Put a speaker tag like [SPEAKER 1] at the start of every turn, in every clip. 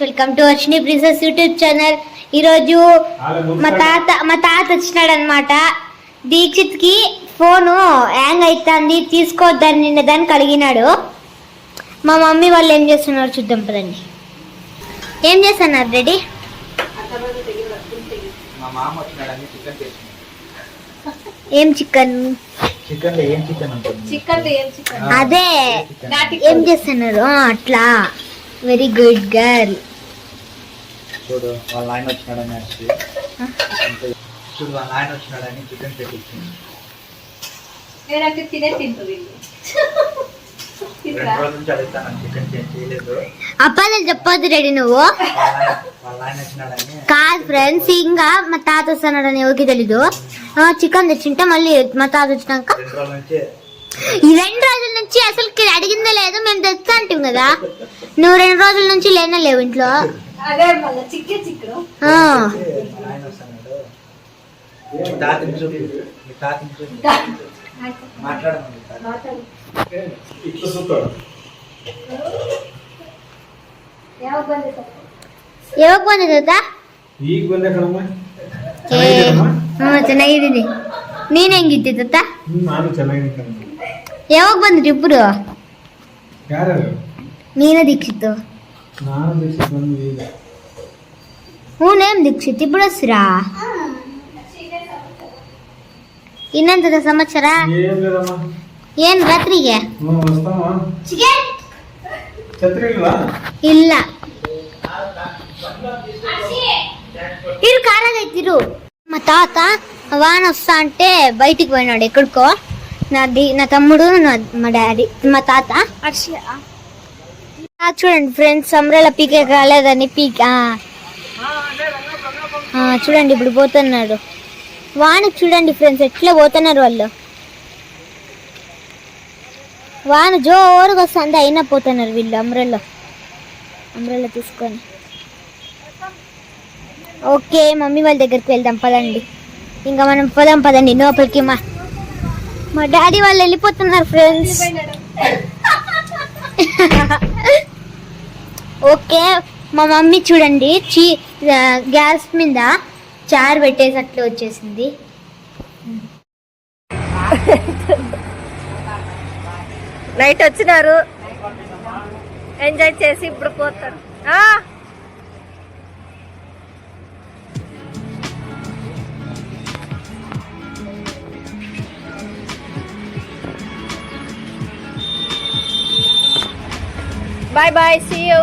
[SPEAKER 1] Welcome to Varshini princess YouTube channel ఈరోజు మా తాత మా తాత వచ్చినాడు అనమాట దీక్షిత్కి ఫోను హ్యాంగ్ అవుతుంది తీసుకోవద్దని నిన్న దానికి అడిగినాడు మా మమ్మీ వాళ్ళు ఏం చేస్తున్నారు చూద్దాం పదండి. ఏం చేస్తున్నారు రెడీ? ఏం చికెన్? అదే. ఏం చేస్తున్నారు? అట్లా. వెరీ గుడ్ గర్ల్
[SPEAKER 2] చూడు వాళ్ళ ఆయన వచ్చినాడని వచ్చి. చూడు వాళ్ళ ఆయన వచ్చినాడని చికెన్ పెట్టించింది.
[SPEAKER 3] నేనంటే తినే తింటు వీళ్ళు
[SPEAKER 2] రెండు రోజుల నుంచి అడుగుతాను చికెన్ చేయలేదు.
[SPEAKER 1] అప్పాలు చెప్పొద్దు రెడీ నువ్వు.
[SPEAKER 2] వాళ్ళ ఆయన వాళ్ళ ఆయన వచ్చినాడని.
[SPEAKER 1] కాదు ఫ్రెండ్స్ ఇంకా మా తాత వస్తున్నాడని ఎవరికి తెలీదు. చికెన్ తెచ్చింటే మళ్ళీ మా తాత వచ్చినాక.
[SPEAKER 2] రెండు రోజుల నుంచి.
[SPEAKER 1] ఈ రెండు రోజుల నుంచి అసలు అడిగిందే లేదు మేము తెచ్చా అంటాం కదా. నువ్వు రెండు రోజుల నుంచి లేనే లేవు ఇంట్లో. ಯಾವಾಗ ಬಂದಿದ್ದ
[SPEAKER 4] ಈಗ ಬಂದೆ ಕಣಮ್ಮ.
[SPEAKER 1] ಚೆನ್ನಾಗಿದ್ದೀನಿ. ನೀನ್ ಹೆಂಗಿದ್ದೆ ತಾತ?
[SPEAKER 4] ನಾನು ಚೆನ್ನಾಗಿದ್ದೀನಿ
[SPEAKER 1] ಯಾವಾಗ ಬಂದ್ರಿ ಇಬ್ರು?
[SPEAKER 4] ಯಾರು
[SPEAKER 1] ನೀನ ದೀಕ್ಷಿತು.
[SPEAKER 4] ನಾನು ದೀಕ್ಷಿತ್ ಬಂದು ಈಗ.
[SPEAKER 1] ಹ್ಞೂ ನೇಮ್ ದೀಕ್ಷಿತ್ ಇಬ್ಬರು ಹಸಿರಾ? ಇನ್ನೆಂತದ ಸಮಾಚಾರ?
[SPEAKER 4] ಏನ್
[SPEAKER 1] ರಾತ್ರಿಗೆ? ಇಲ್ಲ. ಇರ್ ಕಾರಾಗೈತಿರು ನಮ್ಮ ತಾತ వాన వస్తా అంటే ಬಂದ್ ನೋಡಿ ఎక్కడికో ನಾ ದಿ ನಾ ತಮ್ಮಡು ನಮ್ಮ ಡ್ಯಾಡಿ ನಮ್ಮ ತಾತ. చూడండి ఫ్రెండ్స్ అంబ్రెలా పీకే కాలేదని పీక్ చూడండి ఇప్పుడు పోతున్నాడు వానకి చూడండి ఫ్రెండ్స్ ఎట్లా పోతున్నారు వాళ్ళు. వాన జోరుగా వస్తుంది అయినా పోతున్నారు వీళ్ళు అంబ్రెల్లా. అంబ్రెల్లా తీసుకొని. ఓకే మమ్మీ వాళ్ళ దగ్గరికి వెళ్దాం పదండి. ఇంకా మనం పోదాం పదండి లోపలికి మా మా డాడీ వాళ్ళు వెళ్ళిపోతున్నారు ఫ్రెండ్స్ ఓకే మా మమ్మీ చూడండి చీ గ్యాస్ మీద చారు పెట్టేసట్లు వచ్చేసింది.
[SPEAKER 3] నైట్ వచ్చినారు. ఎంజాయ్ చేసి ఇప్పుడు పోతారు. బాయ్ బాయ్ సీ యూ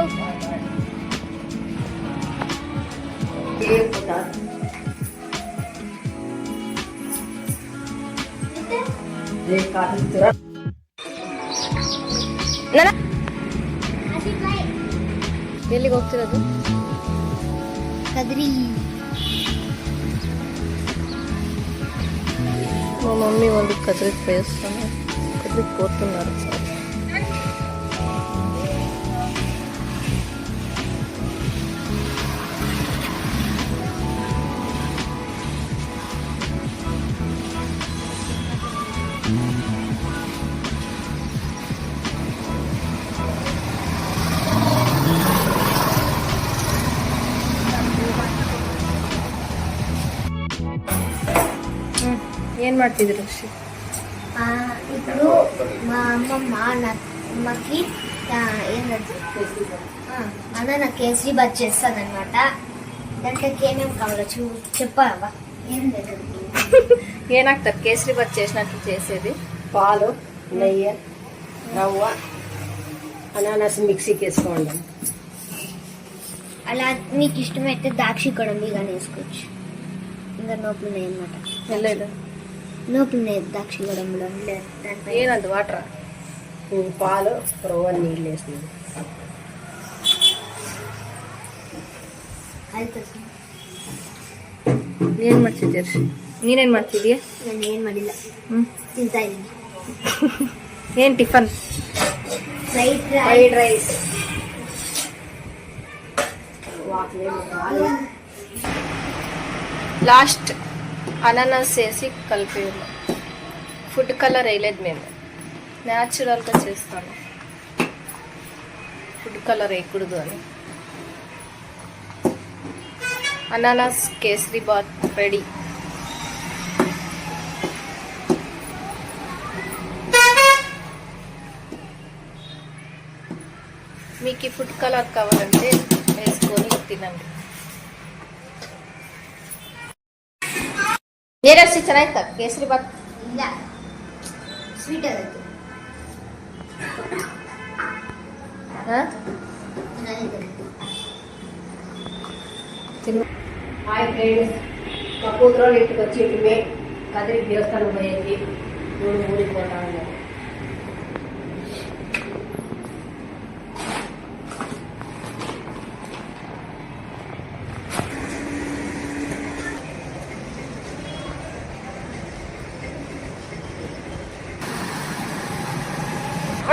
[SPEAKER 3] ಎಲ್ಲಿಗೆ ಹೋಗ್ತಿರೋದು
[SPEAKER 1] ಕದ್ರಿ
[SPEAKER 3] మా మమ్మీ వాళ్ళు కదిరికి పోయేస్తాను కదిరికి పోతున్నారు ಏನು ಮಾಡ್ತಿದ್ರು ಋಷಿ
[SPEAKER 1] ఆ, ఇప్పుడు మా అమ్మమ్మ నా అమ్మకి ఆ, ఏంటంటే ఆ, అన్న నాకు కేసరి బాత్ చేస్తాను అనమాట దాంట్లోకి ఏమేమి కావాలో చూ చెప్పావా ఏం లేదు
[SPEAKER 3] ఏనాక్తారు కేసరి బాత్ చేసినట్లు చేసేది
[SPEAKER 5] పాలు నెయ్యి రవ్వ అనానస్ మిక్సీకి వేసుకోండి
[SPEAKER 1] అలా నీకు ఇష్టమైతే దాక్షి కొడంబి కానీ వేసుకోవచ్చు ఇంకా నోపులు ఉన్నాయి అనమాట
[SPEAKER 3] లేదు
[SPEAKER 1] నోపులు ఉన్నాయి దాక్షి కొడంబిలో దానిపై
[SPEAKER 3] ಏನದು ವಾಟ್ರ
[SPEAKER 5] ఉమ్, పాలు రవ్వ నీళ్ళు వేసింది
[SPEAKER 1] ಕಲ್ತದ್ದು
[SPEAKER 3] ಏನು ಮಾಡ್ತಿದ್ದೀಯ ಋಷಿ ನೀನೇನು ಮಾಡ್ತಿದ್ದೀಯ
[SPEAKER 1] ನಾನು ಏನು ಮಾಡಿಲ್ಲ
[SPEAKER 3] ಹ್ಞೂ
[SPEAKER 1] ತಿಂತಾ ಇದ್ದೀನಿ
[SPEAKER 3] ಏನು tiffin
[SPEAKER 1] fried
[SPEAKER 5] fried rice
[SPEAKER 3] last అనానాస్ వేసి కలిపి ఫుడ్ కలర్ వేయలేదు మేము. న్యాచురల్గా చేస్తాను. ఫుడ్ కలర్ వేయకూడదు అని. అనానాస్ కేసరి బాత్ రెడీ. మీకు ఈ ఫుడ్ కలర్ కావాలంటే వేసుకొని తినండి. ಕೇಸರಿ ಚೆನ್ನಾಗಿತ್ತ ಕೇಸರಿ ಬಾತ್
[SPEAKER 1] ಇಲ್ಲ ಸ್ವೀಟ್
[SPEAKER 5] ಆಗೈತೆ ಹಾಂ ಹಾಯ್ ಫ್ರೆಂಡ್ಸ್ ಕಪ್ಪು ಇಟ್ಟು ಬಚ್ಚಿಟ್ಟಿವೆ ಕದ್ರಿ ದೇವಸ್ಥಾನಕ್ಕೆ ಬಂದೈತಿ ನೋಡಿ ಊರಿಗೆ ಕೊಟ್ಟಾಗ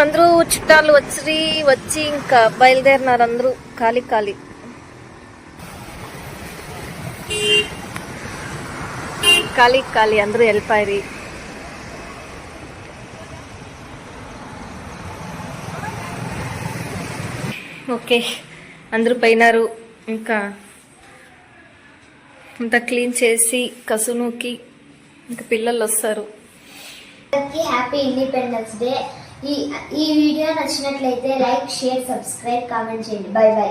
[SPEAKER 3] అందరూ చుట్టాలు వచ్చి వచ్చి ఇంకా బయలుదేరినారు అందరూ ఖాళీ ఖాళీ. ఖాళీ ఖాళీ అందరూ వెళ్ళిపోయారు. ఓకే అందరూ పోయినారు. ఇంకా అంతా క్లీన్ చేసి కసునుకి ఇంకా పిల్లలు వస్తారు.
[SPEAKER 1] Happy independence day. ఈ ఈ వీడియో నచ్చినట్లయితే లైక్ షేర్ సబ్స్క్రైబ్ కామెంట్ చేయండి. Bye bye.